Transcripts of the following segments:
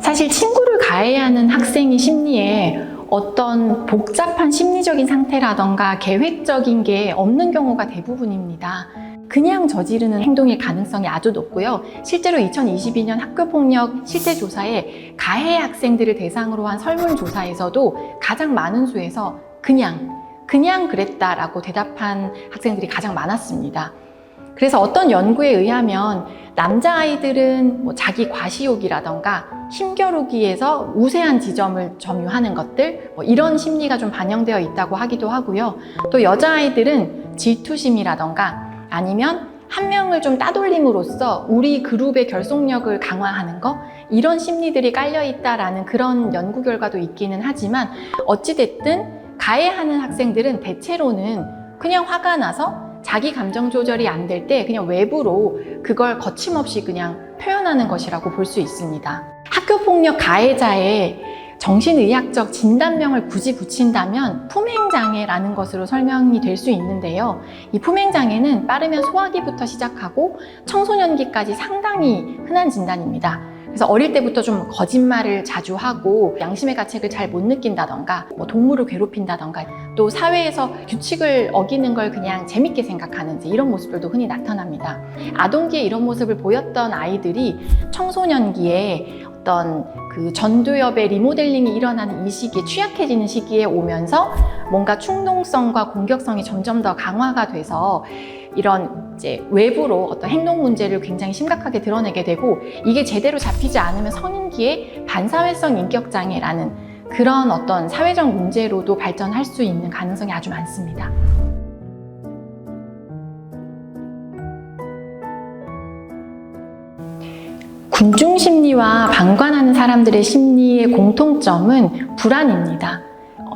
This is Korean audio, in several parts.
사실 친구를 가해하는 학생의 심리에 어떤 복잡한 심리적인 상태라던가 계획적인 게 없는 경우가 대부분입니다. 그냥 저지르는 행동일 가능성이 아주 높고요. 실제로 2022년 학교폭력 실태조사에 가해 학생들을 대상으로 한 설문조사에서도 가장 많은 수에서 그냥, 그냥 그랬다라고 대답한 학생들이 가장 많았습니다. 그래서 어떤 연구에 의하면 남자아이들은 뭐 자기 과시욕이라던가 힘겨루기에서 우세한 지점을 점유하는 것들 뭐 이런 심리가 좀 반영되어 있다고 하기도 하고요. 또 여자아이들은 질투심이라던가 아니면 한 명을 좀 따돌림으로써 우리 그룹의 결속력을 강화하는 거 이런 심리들이 깔려 있다라는 그런 연구 결과도 있기는 하지만 어찌됐든 가해하는 학생들은 대체로는 그냥 화가 나서 자기 감정 조절이 안 될 때 그냥 외부로 그걸 거침없이 그냥 표현하는 것이라고 볼 수 있습니다. 학교 폭력 가해자의 정신의학적 진단명을 굳이 붙인다면 품행장애라는 것으로 설명이 될 수 있는데요. 이 품행장애는 빠르면 소화기부터 시작하고 청소년기까지 상당히 흔한 진단입니다. 그래서 어릴 때부터 좀 거짓말을 자주 하고 양심의 가책을 잘 못 느낀다던가 뭐 동물을 괴롭힌다던가 또 사회에서 규칙을 어기는 걸 그냥 재밌게 생각하는 이런 모습들도 흔히 나타납니다. 아동기에 이런 모습을 보였던 아이들이 청소년기에 어떤 그 전두엽의 리모델링이 일어나는 이 시기에 취약해지는 시기에 오면서 뭔가 충동성과 공격성이 점점 더 강화가 돼서 이런 이제 외부로 어떤 행동 문제를 굉장히 심각하게 드러내게 되고 이게 제대로 잡히지 않으면 성인기에 반사회성 인격 장애라는 그런 어떤 사회적 문제로도 발전할 수 있는 가능성이 아주 많습니다. 군중 심리와 방관하는 사람들의 심리의 공통점은 불안입니다.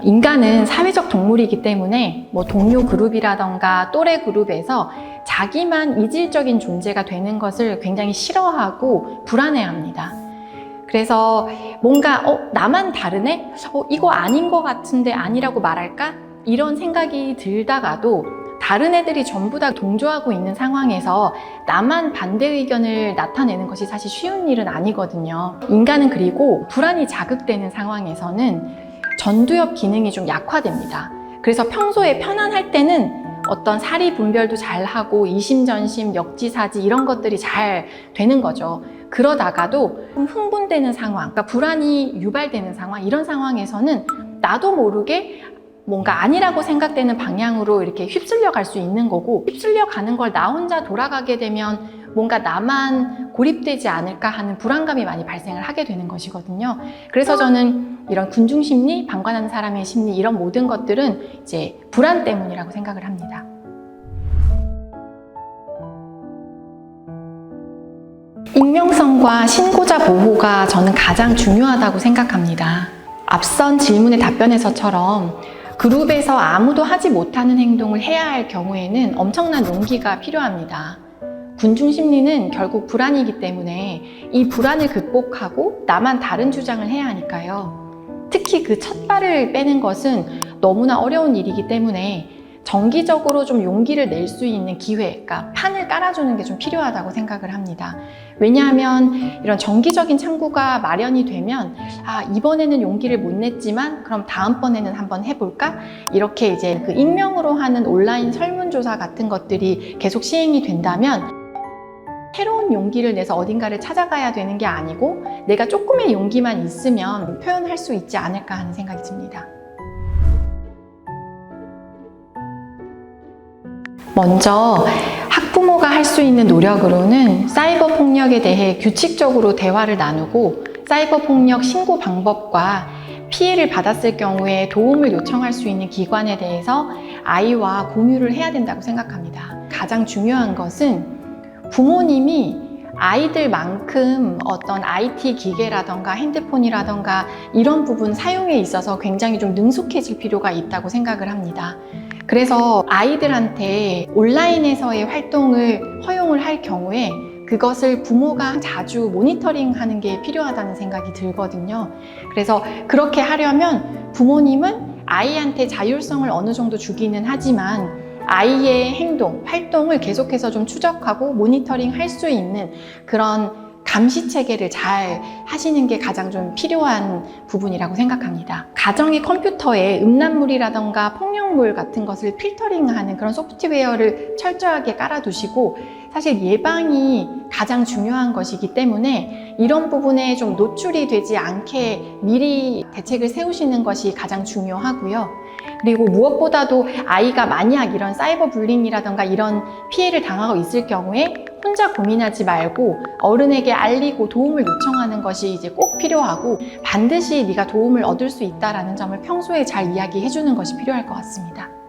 어, 인간은 사회적 동물이기 때문에 뭐 동료 그룹이라던가 또래 그룹에서 자기만 이질적인 존재가 되는 것을 굉장히 싫어하고 불안해합니다. 그래서 뭔가 어 나만 다르네? 어 이거 아닌 것 같은데 아니라고 말할까? 이런 생각이 들다가도 다른 애들이 전부 다 동조하고 있는 상황에서 나만 반대 의견을 나타내는 것이 사실 쉬운 일은 아니거든요. 인간은 그리고 불안이 자극되는 상황에서는 전두엽 기능이 좀 약화됩니다. 그래서 평소에 편안할 때는 어떤 사리 분별도 잘 하고 이심전심, 역지사지 이런 것들이 잘 되는 거죠. 그러다가도 좀 흥분되는 상황, 그러니까 불안이 유발되는 상황, 이런 상황에서는 나도 모르게 뭔가 아니라고 생각되는 방향으로 이렇게 휩쓸려 갈 수 있는 거고 휩쓸려 가는 걸 나 혼자 돌아가게 되면 뭔가 나만 고립되지 않을까 하는 불안감이 많이 발생을 하게 되는 것이거든요. 그래서 저는 이런 군중 심리, 방관하는 사람의 심리 이런 모든 것들은 이제 불안 때문이라고 생각을 합니다. 익명성과 신고자 보호가 저는 가장 중요하다고 생각합니다. 앞선 질문의 답변에서처럼 그룹에서 아무도 하지 못하는 행동을 해야 할 경우에는 엄청난 용기가 필요합니다. 군중 심리는 결국 불안이기 때문에 이 불안을 극복하고 나만 다른 주장을 해야 하니까요. 특히 그 첫 발을 빼는 것은 너무나 어려운 일이기 때문에 정기적으로 좀 용기를 낼 수 있는 기회, 그러니까 판을 깔아주는 게 좀 필요하다고 생각을 합니다. 왜냐하면 이런 정기적인 창구가 마련이 되면 아, 이번에는 용기를 못 냈지만 그럼 다음번에는 한번 해볼까? 이렇게 이제 그 익명으로 하는 온라인 설문조사 같은 것들이 계속 시행이 된다면 새로운 용기를 내서 어딘가를 찾아가야 되는 게 아니고 내가 조금의 용기만 있으면 표현할 수 있지 않을까 하는 생각이 듭니다. 먼저 학부모가 할 수 있는 노력으로는 사이버 폭력에 대해 규칙적으로 대화를 나누고 사이버 폭력 신고 방법과 피해를 받았을 경우에 도움을 요청할 수 있는 기관에 대해서 아이와 공유를 해야 된다고 생각합니다. 가장 중요한 것은 부모님이 아이들만큼 어떤 IT 기계라던가 핸드폰이라던가 이런 부분 사용에 있어서 굉장히 좀 능숙해질 필요가 있다고 생각을 합니다. 그래서 아이들한테 온라인에서의 활동을 허용을 할 경우에 그것을 부모가 자주 모니터링 하는 게 필요하다는 생각이 들거든요. 그래서 그렇게 하려면 부모님은 아이한테 자율성을 어느 정도 주기는 하지만 아이의 행동, 활동을 계속해서 좀 추적하고 모니터링 할 수 있는 그런 감시 체계를 잘 하시는 게 가장 좀 필요한 부분이라고 생각합니다. 가정의 컴퓨터에 음란물이라던가 폭력물 같은 것을 필터링하는 그런 소프트웨어를 철저하게 깔아두시고 사실 예방이 가장 중요한 것이기 때문에 이런 부분에 좀 노출이 되지 않게 미리 대책을 세우시는 것이 가장 중요하고요. 그리고 무엇보다도 아이가 만약 이런 사이버 불링이라던가 이런 피해를 당하고 있을 경우에 혼자 고민하지 말고 어른에게 알리고 도움을 요청하는 것이 이제 꼭 필요하고 반드시 네가 도움을 얻을 수 있다라는 점을 평소에 잘 이야기해 주는 것이 필요할 것 같습니다.